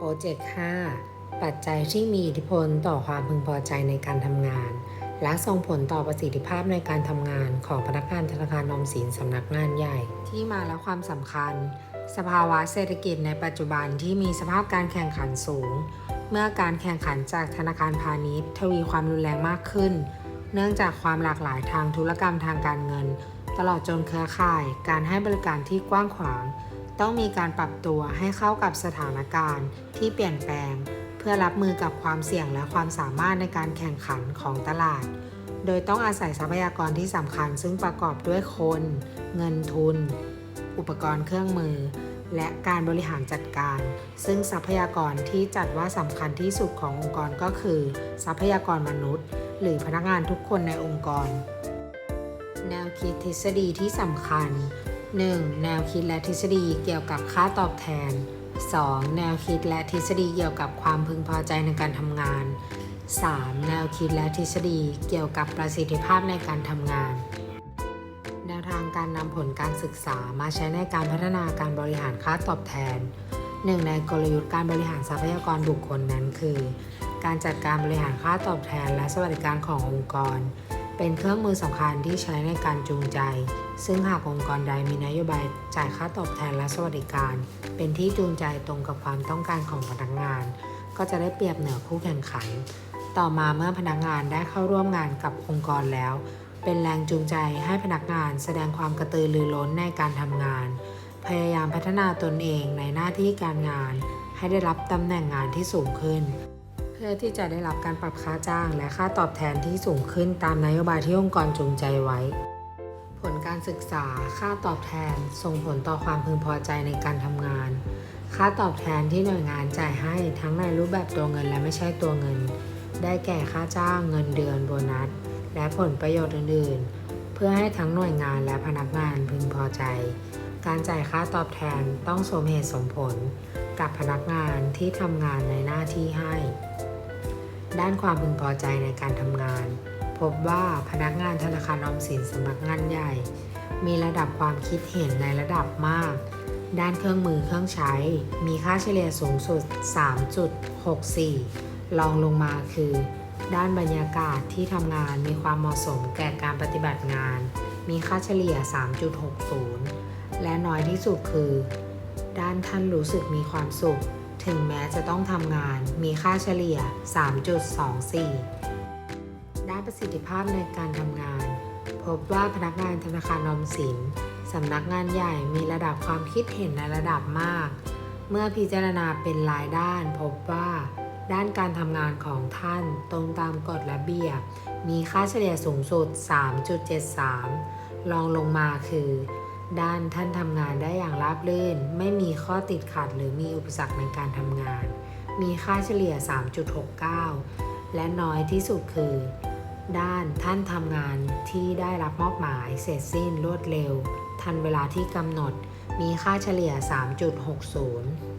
โปรเจกต์ 5 ปัจจัยที่มีอิทธิพลต่อความพึงพอใจในการทำงาน และส่งผลต่อประสิทธิภาพในการทำงานของพนักงานธนาคารออมสินสำนักงานใหญ่ ที่มาและความสำคัญ สภาวะเศรษฐกิจในปัจจุบันที่มีสภาพการแข่งขันสูง เมื่อการแข่งขันจากธนาคารพาณิชย์ ทวีความรุนแรงมากขึ้น เนื่องจากความหลากหลายทางธุรกรรมทางการเงิน ตลอดจนเครือข่าย การให้บริการที่กว้างขวาง ต้องมีการปรับตัวให้เข้ากับสถานการณ์ที่เปลี่ยนแปลง เพื่อรับมือกับความเสี่ยงและความสามารถในการแข่งขันของตลาด โดยต้องอาศัยทรัพยากรที่สำคัญ ซึ่งประกอบด้วยคน เงินทุน อุปกรณ์เครื่องมือ และการบริหารจัดการ ซึ่งทรัพยากรที่จัดว่าสำคัญที่สุดขององค์กรก็คือ ทรัพยากรมนุษย์ หรือพนักงานทุกคนในองค์กร แนวคิดทฤษฎีที่สำคัญ 1. แนวคิดและทฤษฎีเกี่ยวกับค่าตอบแทน 2. แนวคิดและทฤษฎีเกี่ยวกับความพึงพอใจในการทำงาน 3. แนวคิดและทฤษฎีเกี่ยวกับประสิทธิภาพในการทำงาน แนวทางการนำผลการศึกษามาใช้ในการพัฒนาการบริหารค่าตอบแทนหนึ่งในกลยุทธ์การบริหารทรัพยากรบุคคลนั้นคือ การจัดการบริหารค่าตอบแทนและสวัสดิการขององค์กร เป็นเครื่องมือสำคัญที่ใช้ในการจูงใจ ซึ่งหากองค์กรใดมีนโยบายจ่ายค่าตอบแทนและสวัสดิการ เป็นที่จูงใจตรงกับความต้องการของพนักงาน ก็จะได้เปรียบเหนือคู่แข่งขัน ต่อมาเมื่อพนักงานได้เข้าร่วมงานกับองค์กรแล้ว เป็นแรงจูงใจให้พนักงานแสดงความกระตือรือร้นในการทำงาน พยายามพัฒนาตนเองในหน้าที่การงาน ให้ได้รับตำแหน่งงานที่สูงขึ้น พื่อที่จะได้รับการปรับค่าจ้างและค่าตอบแทนที่สูงขึ้นตามนโยบายที่องค์กรจูงใจไว้ ผลการศึกษา ค่าตอบแทน ส่งผลต่อความพึงพอใจในการทำงาน ค่าตอบแทนที่หน่วยงานจ่ายให้ทั้งในรูปแบบตัวเงินและไม่ใช่ตัวเงิน ได้แก่ค่าจ้างเงินเดือนโบนัส และผลประโยชน์อื่น ๆ เพื่อให้ทั้งหน่วยงานและพนักงานพึงพอใจ การจ่ายค่าตอบแทนต้องสมเหตุสมผลกับพนักงานที่ทำงานในหน้าที่ให้ ด้านความพึงพอใจในการทำงาน พบว่าพนักงานธนาคารออมสินสำนักงานใหญ่ มีระดับความคิดเห็นในระดับมาก ด้านเครื่องมือเครื่องใช้ มีค่าเฉลี่ยสูงสุด 3.64 รองลงมาคือ ด้านบรรยากาศที่ทำงานมีความเหมาะสมแก่การปฏิบัติงาน มีค่าเฉลี่ย 3.60 และน้อยที่สุดคือ ด้านท่านรู้สึกมีความสุข ถึงแม้จะต้องทำงานมีค่าเฉลี่ย 3.24 ด้านประสิทธิภาพในการทำงาน พบว่าพนักงานธนาคารออมสินสำนักงานใหญ่มีระดับความคิดเห็นในระดับมาก เมื่อพิจารณาเป็นรายด้าน พบว่า ด้านการทำงานของท่านตรงตามกฎระเบียบ มีค่าเฉลี่ยสูงสุด 3.73 รองลงมาคือ ด้านท่านทำงานได้อย่างราบรื่น ไม่มีข้อติดขัดหรือมีอุปสรรคในการทำงาน มีค่าเฉลี่ย 3.69 และน้อยที่สุดคือ ด้านท่านทำงานที่ได้รับมอบหมายเสร็จสิ้นรวดเร็ว ทันเวลาที่กำหนด มีค่าเฉลี่ย 3.60